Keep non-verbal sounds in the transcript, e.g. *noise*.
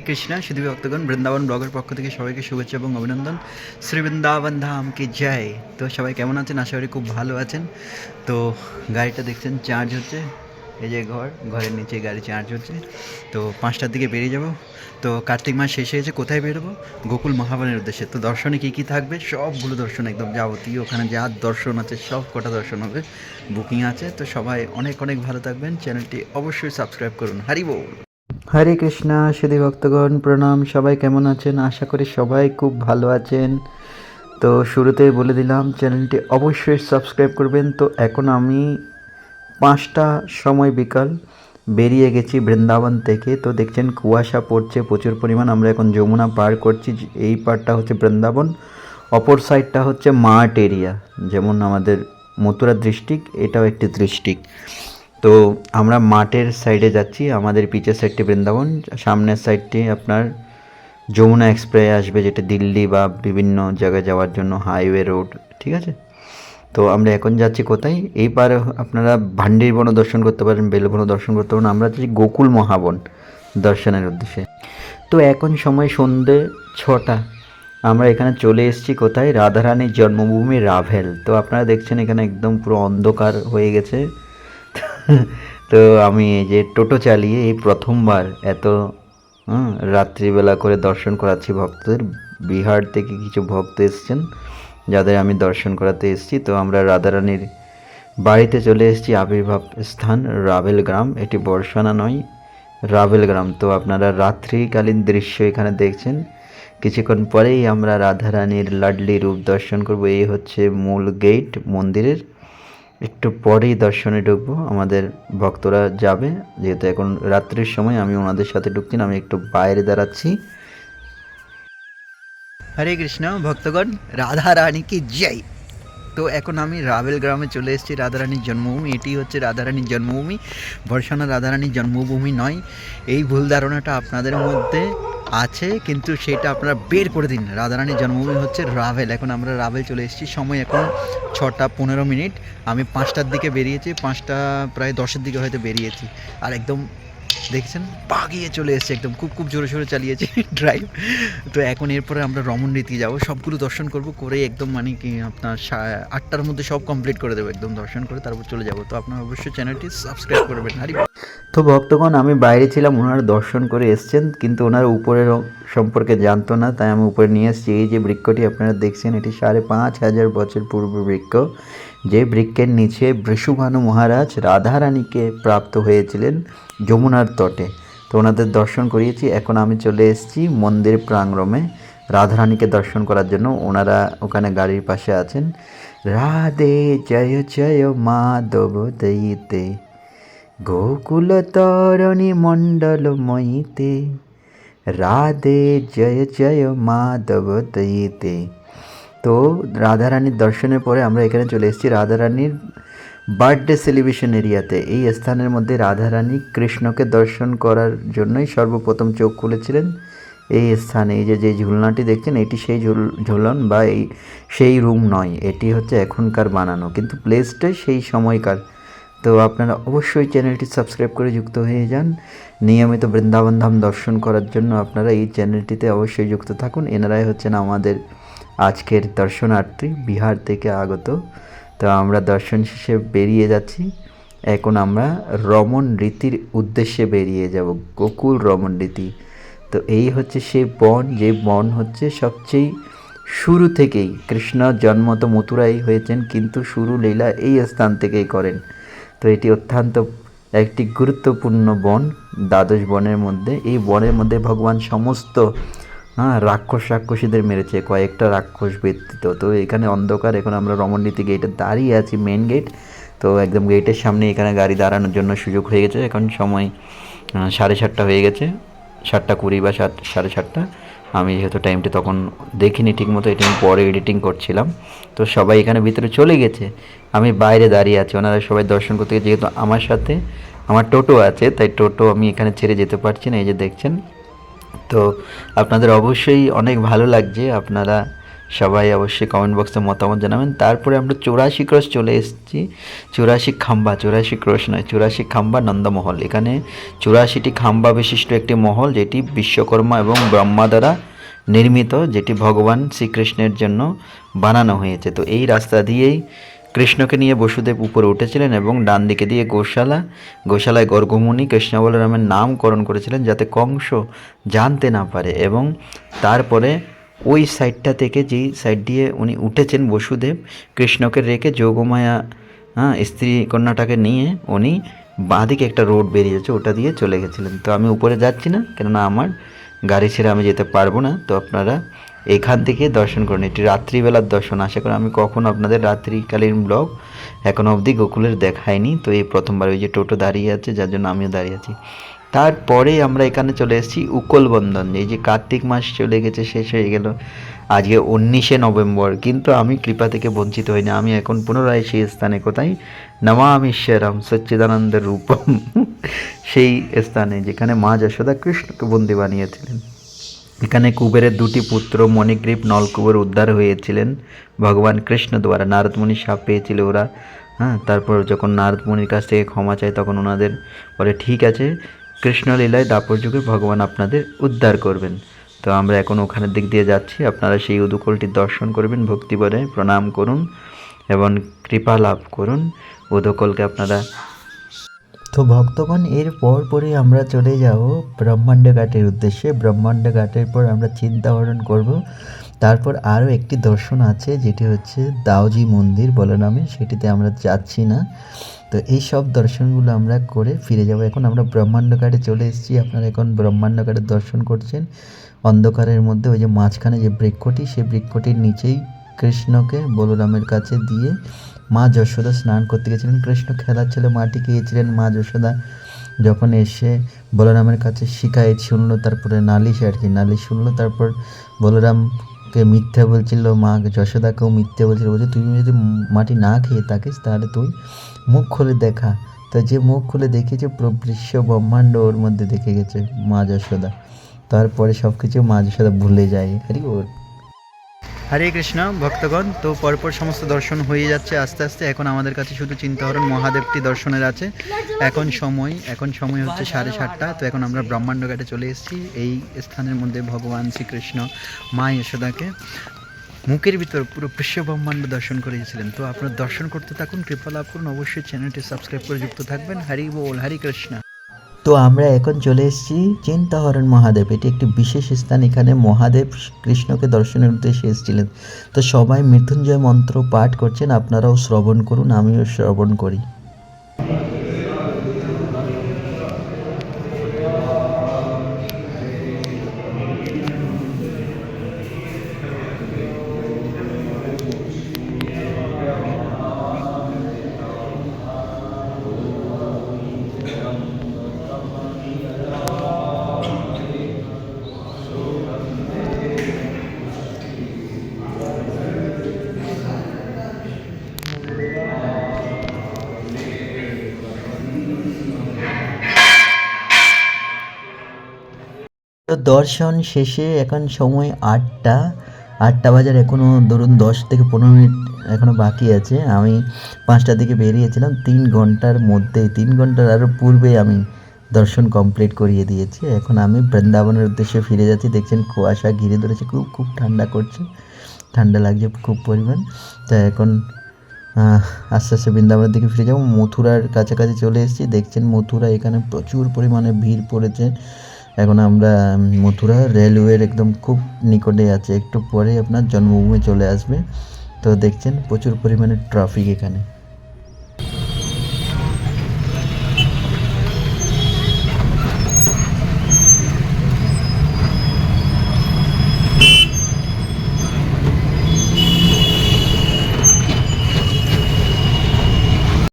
কৃষ্ণা, শুধু ভক্তগণ, বৃন্দাবন ব্লগের পক্ষ থেকে সবাইকে শুভেচ্ছা এবং অভিনন্দন। শ্রী বৃন্দাবন ধাম কি জয়? তো সবাই কেমন আছেন? আশা করি খুব ভালো আছেন। তো গাড়িটা দেখছেন চার্জ হচ্ছে। এই যে ঘর, ঘরের নিচে গাড়ি চার্জ হচ্ছে। তো পাঁচটার দিকে বেরিয়ে যাব। তো কার্তিক মাস শেষ হয়েছে, কোথায় বেরোবো? গোকুল মহাবনের উদ্দেশ্যে। তো দর্শনে কী কী থাকবে? সবগুলো দর্শন, একদম যাবতীয়। ওখানে যা দর্শন আছে, সব কটা দর্শন হবে। বুকিং আছে। তো সবাই অনেক অনেক ভালো থাকবেন। চ্যানেলটি অবশ্যই সাবস্ক্রাইব করুন। হারি বল! হরে কৃষ্ণা, সুধী ভক্তগণ, প্রণাম। সবাই কেমন আছেন? আশা করি সবাই খুব ভালো আছেন। তো শুরুতেই বলে দিলাম, চ্যানেলটি অবশ্যই সাবস্ক্রাইব করবেন। তো এখন আমি পাঁচটা সময় বিকাল বেরিয়ে গেছি বৃন্দাবন থেকে। তো দেখছেন কুয়াশা পড়ছে, প্রচুর পরিমাণ। আমরা এখন যমুনা পার করছি। এই পারটা হচ্ছে বৃন্দাবন, অপর সাইডটা হচ্ছে মাঠ এরিয়া। যেমন আমাদের মথুরা ডিস্ট্রিক্ট, এটাও একটি ডিস্ট্রিক্ট। তো আমরা মাঠের সাইডে যাচ্ছি, আমাদের পিচের সাইডটি বৃন্দাবন, সামনের সাইডটি আপনার যমুনা এক্সপ্রেস আসবে, যেটা দিল্লি বা বিভিন্ন জায়গায় যাওয়ার জন্য হাইওয়ে রোড ঠিক আছে? তো আমরা এখন যাচ্ছি কোথায়? এই পারে আপনারা ভান্ডির বন দর্শন করতে পারেন বেলবন দর্শন করতে পারেন, আমরা যাচ্ছি গোকুল মহাবন দর্শনের উদ্দেশ্যে। তো এখন সময় সন্ধে ছটা, আমরা এখানে চলে এসেছি কোথায়? রাধারানীর জন্মভূমি রাভেল। তো আপনারা দেখছেন এখানে একদম পুরো অন্ধকার হয়ে গেছে। তো আমি এই যে টোটো চালিয়ে এই প্রথমবার এত রাত্রিবেলা করে দর্শন করাচ্ছি ভক্তদের। বিহার থেকে কিছু ভক্ত এসছেন, যাদের আমি দর্শন করাতে এসেছি। তো আমরা রাধারানীর বাড়িতে চলে এসেছি, আবির্ভাব স্থান, রাভেল গ্রাম। এটি বর্ষানা নয়, রাভেল গ্রাম। তো আপনারা রাত্রিকালীন দৃশ্য এখানে দেখছেন। কিছুক্ষণ পরেই আমরা রাধারানীর লাডলি রূপ দর্শন করব। এই হচ্ছে মূল গেট মন্দিরের। একটু পরেই দর্শনে ঢুকবো, আমাদের ভক্তরা যাবে। যেহেতু এখন রাত্রির সময়, আমি ওনাদের সাথে ঢুকছি আমি একটু বাইরে দাঁড়াচ্ছি। হরে কৃষ্ণ, ভক্তগণ রাধা রানী কি জয়! তো এখন আমি রাভেল গ্রামে চলে এসেছি, রাধারানীর জন্মভূমি। এটি হচ্ছে রাধারানীর জন্মভূমি। বর্ষানা রাধারানীর জন্মভূমি নয়। এই ভুল ধারণাটা আপনাদের মধ্যে আছে, কিন্তু সেটা আপনারা বের করে দিন। রাধারানীর জন্মভূমি হচ্ছে রাভেল। এখন আমরা রাভেল চলে এসেছি। সময় এখন ছটা পনেরো মিনিট। আমি পাঁচটার দিকে বেরিয়েছি, পাঁচটা, প্রায় দশের দিকে হয়তো বেরিয়েছি। আর একদম দেখছেন? বাগিয়ে চলে এসেছে একদম। খুব খুব জোরে সোরে চালিয়েছি ড্রাইভ *laughs* তো এখন এরপরে আমরা রমন রীতি যাব। সবগুলো দর্শন করব, করে একদম মানে কি আপনার আটটার মধ্যে সব কমপ্লিট করে দেবো, একদম দর্শন করে তারপর চলে যাব। তো আপনার অবশ্যই চ্যানেলটি সাবস্ক্রাইব করবেন। হারি তো ভক্তগণ, আমি বাইরে ছিলাম, ওনারা দর্শন করে এসছেন, কিন্তু ওনারা উপরের সম্পর্কে জানতো না, তাই আমি উপরে নিয়ে এসেছি। এই যে বৃক্ষটি আপনারা দেখছেন, এটি সাড়ে পাঁচ হাজার বছর পূর্ব বৃক্ষ। যে বৃক্ষের নিচে বৃষুভানু মহারাজ রাধারানীকে প্রাপ্ত হয়েছিলেন যমুনার তটে। তো ওনাদের দর্শন করিয়েছি, এখন আমি চলে এসেছি মন্দির প্রাঙ্গণে। রাধারানীকে দর্শন করার জন্য ওনারা ওখানে গাড়ির পাশে আছেন। রাধে জয় জয় মাধব দইতে, গোকুল তরণী মণ্ডল ময়িতে রাধে জয় জয় মাধব দইতে তো রাধারানীর দর্শনের পরে আমরা এখানে চলে এসেছি রাধারানীর বার্থডে সেলিব্রেশন এরিয়াতে। এই স্থানের মধ্যে রাধারানী কৃষ্ণকে দর্শন করার জন্যই সর্বপ্রথম চোখ খুলেছিলেন। এই স্থানে এই যে যে ঝুলনাটি দেখছেন, এটি সেই ঝুল, ঝুলন বা এই সেই রুম নয়, এটি হচ্ছে এখনকার বানানো। কিন্তু প্লেসটা সেই সময়কার। তো আপনারা অবশ্যই চ্যানেলটি সাবস্ক্রাইব করে যুক্ত হয়ে যান। নিয়মিত বৃন্দাবন ধাম দর্শন করার জন্য আপনারা এই চ্যানেলটিতে অবশ্যই যুক্ত থাকুন। এনারাই হচ্ছেন আমাদের আজকের দর্শনার্থী বিহার থেকে আগত। তো আমরা দর্শন শেষে বেরিয়ে যাচ্ছি। এখন আমরা রমন রীতির উদ্দেশ্যে বেরিয়ে যাব, গোকুল রমন রীতি। তো এই হচ্ছে সেই বন, যে বন হচ্ছে সবচেয়ে শুরু থেকেই, কৃষ্ণ জন্ম তো মথুরাই হয়েছেন, কিন্তু শুরু লীলা এই স্থান থেকেই করেন। তো এটি অত্যন্ত একটি গুরুত্বপূর্ণ বন, দ্বাদশ বনের মধ্যে। এই বনের মধ্যে ভগবান সমস্ত হ্যাঁ রাক্ষস রাক্ষসীদের মেরেছে, কয়েকটা রাক্ষস ব্যতীত তো এখানে অন্ধকার, এখন আমরা রমণনীতি গেটে দাঁড়িয়ে আছি মেন গেট তো একদম গেটের সামনে এখানে গাড়ি দাঁড়ানোর জন্য সুযোগ হয়ে গেছে, এখন সময় সাড়ে সাতটা হয়ে গেছে, সাতটা কুড়ি বা সাত, সাড়ে সাতটা, আমি যেহেতু টাইমটি তখন দেখিনি ঠিকমতো এটা আমি পরে এডিটিং করছিলাম, তো সবাই এখানে ভিতরে চলে গেছে, আমি বাইরে দাঁড়িয়ে আছি, ওনারা সবাই দর্শন করতে যেহেতু আমার সাথে, আমার টোটো আছে, তাই টোটো আমি এখানে ছেড়ে যেতে পারছি না, এই যে দেখছেন তো আপনাদের অবশ্যই অনেক ভালো লাগছে। আপনারা সবাই অবশ্যই কমেন্ট বক্সে মতামত জানাবেন। তারপরে আমরা চৌরাশি ক্রোশ চলে এসেছি। চৌরাশি খাম্বা, চৌরাশি ক্রস নয়, চৌরাশি খাম্বা নন্দমহল। এখানে চৌরাশিটি খাম্বা বিশিষ্ট একটি মহল যেটি বিশ্বকর্মা এবং ব্রহ্মা দ্বারা নির্মিত, যেটি ভগবান শ্রীকৃষ্ণের জন্য বানানো হয়েছে। তো এই রাস্তা দিয়েই কৃষ্ণকে নিয়ে বসুদেব উপরে উঠেছিলেন এবং ডান দিকে দিয়ে গোশালা, গোশালায় গর্গমুনি কৃষ্ণ বলরামের নামকরণ করেছিলেন যাতে কংস জানতে না পারে এবং তারপরে ওই সাইডটা থেকে যেই সাইড দিয়ে উনি উঠেছেন বসুদেব, কৃষ্ণকে রেখে যোগমায়া হ্যাঁ স্ত্রী কন্যাটাকে নিয়ে উনি বাঁদিকে একটা রোড বেরিয়েছে, ওটা দিয়ে চলে গেছিলেন। তো আমি উপরে যাচ্ছি না, কেননা আমার গাড়ি ছেড়ে আমি যেতে পারব না। তো আপনারা এখান থেকে দর্শন করুন। এটি রাত্রিবেলার দর্শন। আশা করি আমি কখনো আপনাদের রাত্রিকালীন ব্লগ এখনও অবধি গোকুলের দেখাইনি। তো এই প্রথমবার ওই যে টোটো দাঁড়িয়ে আছে, যার জন্য আমিও দাঁড়িয়ে আছি। তারপরে আমরা এখানে চলে এসেছি উকল বন্ধন এই যে কার্তিক মাস চলে গেছে, শেষ হয়ে গেল আজকে উনিশে নভেম্বর। কিন্তু আমি কৃপা থেকে বঞ্চিত হইনি আমি এখন পুনরায় সেই স্থানে কোথায়? নমামিশ্বরম সচ্চিদানন্দ রূপম। সেই স্থানে যেখানে মা যশোদা কৃষ্ণকে বন্দি বানিয়েছিলেন। এখানে কুবেরের দুটি পুত্র মণিগ্রীব নলকুবের উদ্ধার হয়েছিলেন। ভগবান কৃষ্ণ দ্বারা নারদমণি সাপ পেয়েছিল ওরা। হ্যাঁ তারপর যখন নারদমণির কাছ থেকে ক্ষমা চায়, তখন ওনাদের বলে, ঠিক আছে কৃষ্ণলীলায় দাপর যুগে ভগবান আপনাদের উদ্ধার করবেন। তো আমরা এখন ওখানের দিক দিয়ে যাচ্ছি। আপনারা সেই উদুকলটি দর্শন করবেন ভক্তিবরে প্রণাম করুন এবং কৃপা লাভ করুন। উদকলকে আপনারা তো ভক্তগণ, এর পর পরই আমরা চলে যাব ব্রহ্মাণ্ড ঘাটের উদ্দেশ্যে। ব্রহ্মাণ্ড ঘাটের পর আমরা চিন্তাহরণ করব। তারপর আরও একটি দর্শন আছে, যেটি হচ্ছে দাওজি মন্দির বলে নামে, সেটিতে আমরা যাচ্ছি না। তো এই সব দর্শনগুলো আমরা করে ফিরে যাব। এখন আমরা ব্রহ্মাণ্ড ঘাটে চলে এসেছি। আপনারা এখন ব্রহ্মাণ্ড ঘাটের দর্শন করছেন। অন্ধকারের মধ্যে ওই যে মাঝখানে যে বৃক্ষটি, সেই বৃক্ষটির নিচেই কৃষ্ণকে বলরামের কাছে দিয়ে মা যশোদা স্নান করতে গেছিলেন। কৃষ্ণ খেলার ছেলে মাটি খেয়েছিলেন মা যশোদা। যখন এসে বলরামের কাছে শিখাই শুনলো, তারপরে নালিশ আর কি, নালিশ শুনলো, তারপর বলরামকে মিথ্যে বলছিল, মা যশোদাকেও মিথ্যে বলছিল, বলছে, তুই যদি মাটি না খেয়ে থাকিস, তাহলে তুই মুখ খুলে দেখা। তো যে মুখ খুলে দেখেছে পুরো বিশ্ব ব্রহ্মাণ্ড ওর মধ্যে দেখে গেছে মা যশোদা। তারপরে সব কিছু মা যশোদা ভুলে যায়। হরি ওর হরে কৃষ্ণ, ভক্তগণ, তো পরপর সমস্ত দর্শন হয়ে যাচ্ছে আস্তে আস্তে। এখন আমাদের কাছে শুধু চিন্তাহরণ, মহাদেবটি দর্শনের আছে। এখন সময় এখন সময় হচ্ছে সাড়ে সাতটা। তো এখন আমরা ব্রহ্মাণ্ড ঘাটে চলে এসেছি। এই স্থানের মধ্যে ভগবান শ্রীকৃষ্ণ মা যশোদাকে মুখের ভিতর পুরো বিশ্ব ব্রহ্মাণ্ড দর্শন করিয়েছিলেন। তো আপনারা দর্শন করতে থাকুন, কৃপা লাভ করুন। অবশ্যই চ্যানেলটি সাবস্ক্রাইব করে যুক্ত থাকবেন। হরি বল, হরি কৃষ্ণ। তো আমরা এখন চলে এসেছি চিন্তাহরণ মহাদেব। এটি একটি বিশেষ স্থান, এখানে মহাদেব কৃষ্ণকে দর্শনের উদ্দেশ্যে এসেছিলেন। তো সবাই মৃত্যুঞ্জয় মন্ত্র পাঠ করছেন, আপনারাও শ্রবণ করুন, আমিও শ্রবণ করি। দর্শন শেষে এখন সময় আটটা আটটা বাজার এখনও ধরুন দশ থেকে পনেরো মিনিট এখনও বাকি আছে। আমি পাঁচটার দিকে বেরিয়েছিলাম, তিন ঘণ্টার মধ্যেই, তিন ঘণ্টার আরও পূর্বে আমি দর্শন কমপ্লিট করিয়ে দিয়েছি। এখন আমি বৃন্দাবনের উদ্দেশ্যে ফিরে যাচ্ছি, দেখছেন কুয়াশা ঘিরে ধরেছে, খুব খুব ঠান্ডা করছে, ঠান্ডা লাগছে খুব পরিমাণ। তা এখন আস্তে আস্তে বৃন্দাবনের দিকে ফিরে যাব। মথুরার কাছাকাছি চলে এসেছি, দেখছেন মথুরা এখানে প্রচুর পরিমাণে ভিড় পড়েছে। এখন আমরা মথুরা রেলওয়ের একদম খুব নিকটে আছে। একটু পরে আপনার জন্মভূমি চলে আসবে। তো দেখছেন প্রচুর পরিমাণে ট্রাফিক এখানে।